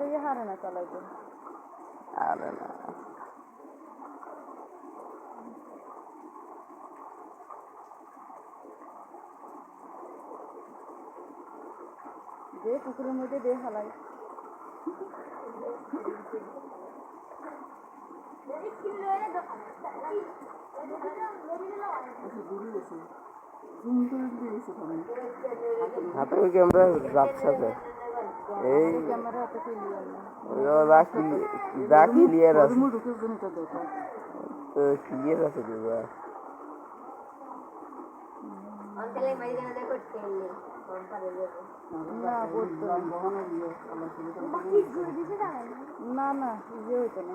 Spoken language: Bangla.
দিকে হারে না চালাইতে আরে না যে পুকুরের মধ্যে দিয়ে হালাই হাতে ওই ক্যামেরা যাচ্ছে এই ক্লি- যা ক্লিয়ার আছে। ক্লিয়ার আছে যা। না না। না না ইয়ে হইতো না।